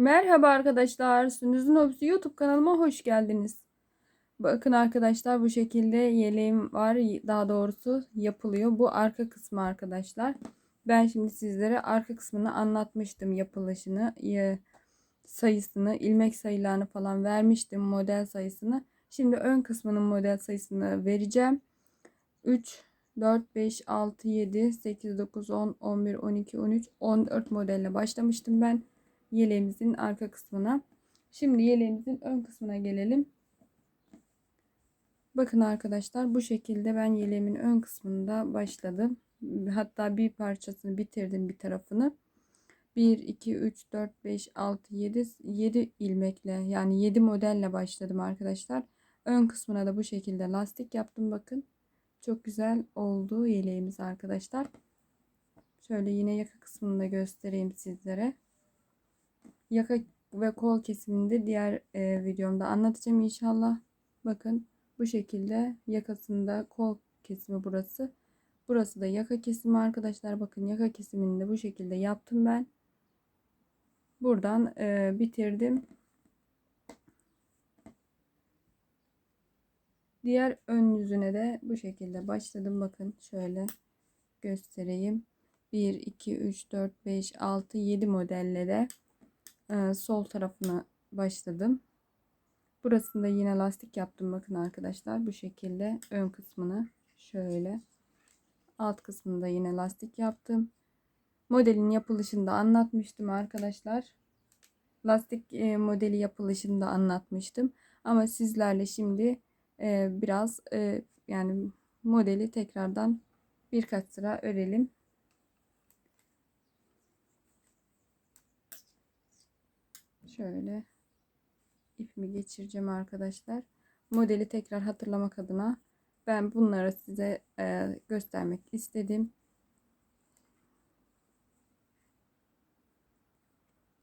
Merhaba arkadaşlar. Sündüz'ün Hobisi YouTube kanalıma hoş geldiniz. Bakın arkadaşlar bu şekilde yeleğim var. Daha doğrusu yapılıyor. Bu arka kısmı arkadaşlar. Ben şimdi sizlere arka kısmını anlatmıştım. Yapılışını, sayısını, ilmek sayılarını falan vermiştim. Model sayısını. Şimdi ön kısmının model sayısını vereceğim. 3, 4, 5, 6, 7, 8, 9, 10, 11, 12, 13, 14 modelle başlamıştım ben yeleğimizin arka kısmına. Şimdi yeleğimizin ön kısmına gelelim. Bakın arkadaşlar bu şekilde ben yeleğimin ön kısmında başladım. Hatta bir parçasını bitirdim bir tarafını. 1, 2, 3, 4, 5, 6, 7, 7 ilmekle yani 7 modelle başladım arkadaşlar. Ön kısmına da bu şekilde lastik yaptım bakın. Çok güzel oldu yeleğimiz arkadaşlar. Şöyle yine yaka kısmını da göstereyim sizlere. Yaka ve kol kesiminde diğer e, videomda anlatacağım inşallah. Bakın bu şekilde yakasında kol kesimi burası. Burası da yaka kesimi arkadaşlar. Bakın yaka kesimini de bu şekilde yaptım ben. Buradan e, bitirdim. Diğer ön yüzüne de bu şekilde başladım. Bakın şöyle göstereyim. 1, 2, 3, 4, 5, 6, 7 modelle de e, sol tarafına başladım. Burasında yine lastik yaptım. Bakın arkadaşlar bu şekilde ön kısmını şöyle alt kısmında yine lastik yaptım. Modelin yapılışını da anlatmıştım arkadaşlar. Lastik e, modeli yapılışını da anlatmıştım. Ama sizlerle şimdi e, biraz e, yani modeli tekrardan birkaç sıra örelim. Şöyle ipimi geçireceğim arkadaşlar. Modeli tekrar hatırlamak adına ben bunları size e, göstermek istedim.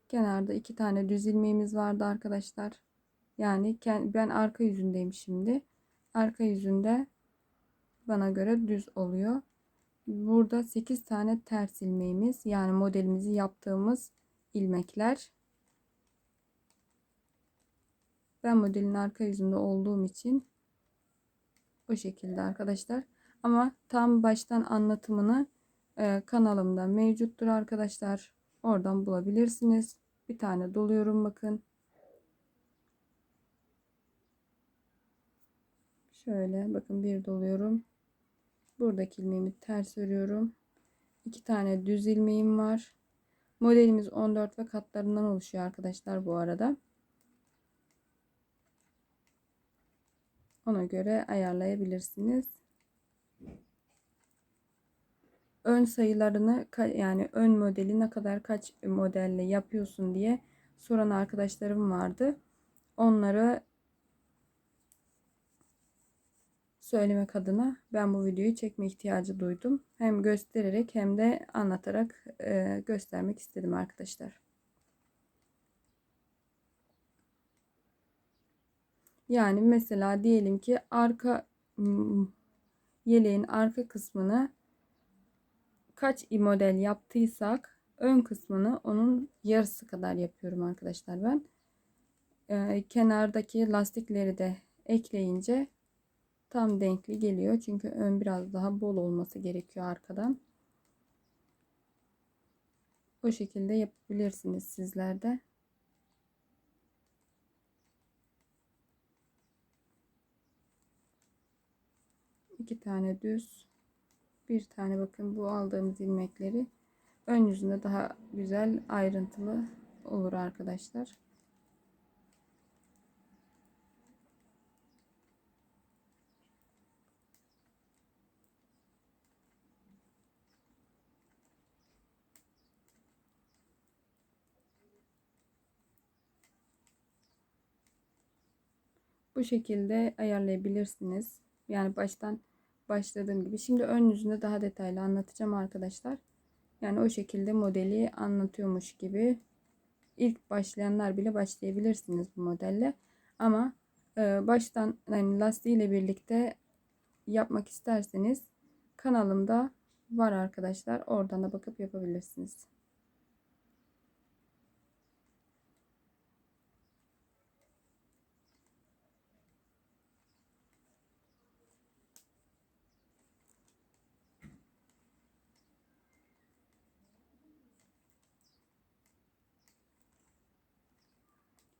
Kenarda iki tane düz ilmeğimiz vardı arkadaşlar. Yani ben arka yüzündeyim şimdi. Arka yüzünde bana göre düz oluyor. Burada 8 tane ters ilmeğimiz yani modelimizi yaptığımız ilmekler. Ben modelin arka yüzünde olduğum için o şekilde arkadaşlar. Ama tam baştan anlatımını e, kanalımda mevcuttur arkadaşlar. Oradan bulabilirsiniz. Bir tane doluyorum bakın. Şöyle bakın bir doluyorum. Buradaki ilmeğimi ters örüyorum. İki tane düz ilmeğim var. Modelimiz 14 ve katlarından oluşuyor arkadaşlar bu arada. Ona göre ayarlayabilirsiniz. Ön sayılarını yani ön modeli ne kadar kaç modelle yapıyorsun diye soran arkadaşlarım vardı. Onları söylemek adına ben bu videoyu çekme ihtiyacı duydum. Hem göstererek hem de anlatarak e, göstermek istedim arkadaşlar. Yani mesela diyelim ki arka yeleğin arka kısmını kaç model yaptıysak ön kısmını onun yarısı kadar yapıyorum arkadaşlar ben. Ee, kenardaki lastikleri de ekleyince tam denkli geliyor. Çünkü ön biraz daha bol olması gerekiyor arkadan. O şekilde yapabilirsiniz sizler iki tane düz bir tane bakın bu aldığımız ilmekleri ön yüzünde daha güzel ayrıntılı olur arkadaşlar. Bu şekilde ayarlayabilirsiniz. Yani baştan başladığım gibi. Şimdi ön yüzünde daha detaylı anlatacağım arkadaşlar. Yani o şekilde modeli anlatıyormuş gibi. ilk başlayanlar bile başlayabilirsiniz bu modelle. Ama e, baştan yani lastiğiyle birlikte yapmak isterseniz kanalımda var arkadaşlar. Oradan da bakıp yapabilirsiniz.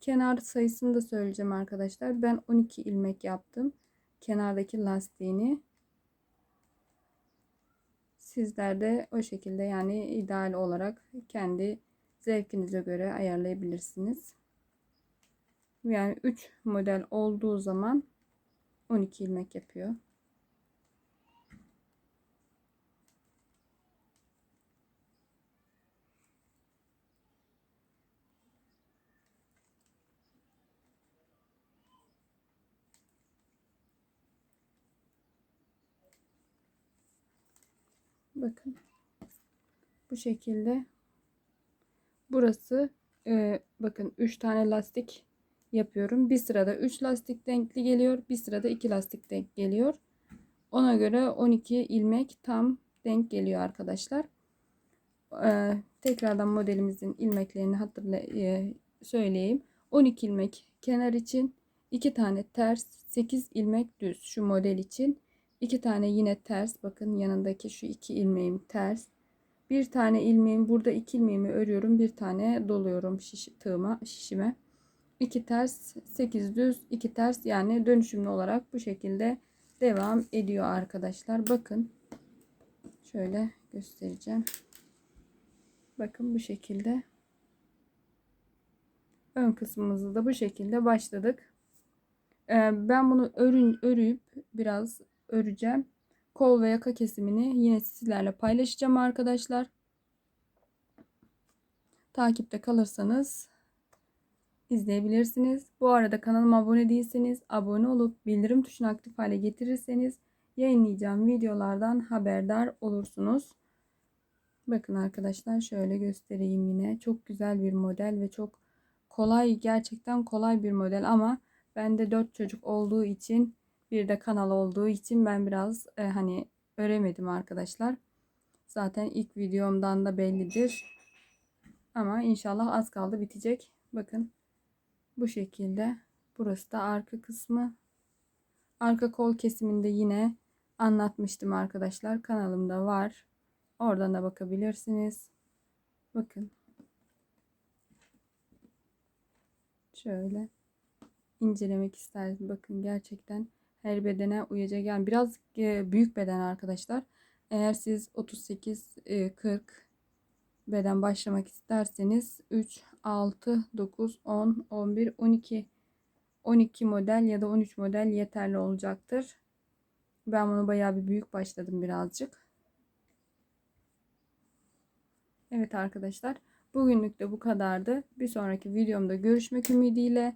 Kenar sayısını da söyleyeceğim arkadaşlar. Ben 12 ilmek yaptım. Kenardaki lastiğini. Sizler de o şekilde yani ideal olarak kendi zevkinize göre ayarlayabilirsiniz. Yani 3 model olduğu zaman 12 ilmek yapıyor. Bakın. Bu şekilde. Burası e, bakın 3 tane lastik yapıyorum. Bir sırada 3 lastik denkli geliyor. Bir sırada 2 lastik denk geliyor. Ona göre 12 ilmek tam denk geliyor arkadaşlar. Ee, tekrardan modelimizin ilmeklerini hatırla e, söyleyeyim. 12 ilmek kenar için 2 tane ters 8 ilmek düz şu model için 2 tane yine ters. Bakın yanındaki şu 2 ilmeğim ters. Bir tane ilmeğim burada 2 ilmeğimi örüyorum. Bir tane doluyorum şiş, tığıma şişime. 2 ters 8 düz 2 ters. Yani dönüşümlü olarak bu şekilde devam ediyor arkadaşlar. Bakın şöyle göstereceğim. Bakın bu şekilde. Ön kısmımızı da bu şekilde başladık. Ee, ben bunu örün örüp biraz öreceğim kol ve yaka kesimini yine sizlerle paylaşacağım arkadaşlar takipte kalırsanız izleyebilirsiniz. Bu arada kanalıma abone değilseniz abone olup bildirim tuşunu aktif hale getirirseniz yayınlayacağım videolardan haberdar olursunuz. Bakın arkadaşlar şöyle göstereyim yine. Çok güzel bir model ve çok kolay gerçekten kolay bir model ama bende 4 çocuk olduğu için bir de kanal olduğu için ben biraz e, hani öremedim arkadaşlar. Zaten ilk videomdan da bellidir. Ama inşallah az kaldı bitecek. Bakın bu şekilde. Burası da arka kısmı. Arka kol kesiminde yine anlatmıştım arkadaşlar. Kanalımda var. Oradan da bakabilirsiniz. Bakın. Şöyle incelemek isterseniz bakın gerçekten her bedene uyacak. Yani biraz e, büyük beden arkadaşlar. Eğer siz 38 40 beden başlamak isterseniz 3 6 9 10 11 12 12 model ya da 13 model yeterli olacaktır. Ben bunu bayağı bir büyük başladım birazcık. Evet arkadaşlar. Bugünlük de bu kadardı. Bir sonraki videomda görüşmek ümidiyle.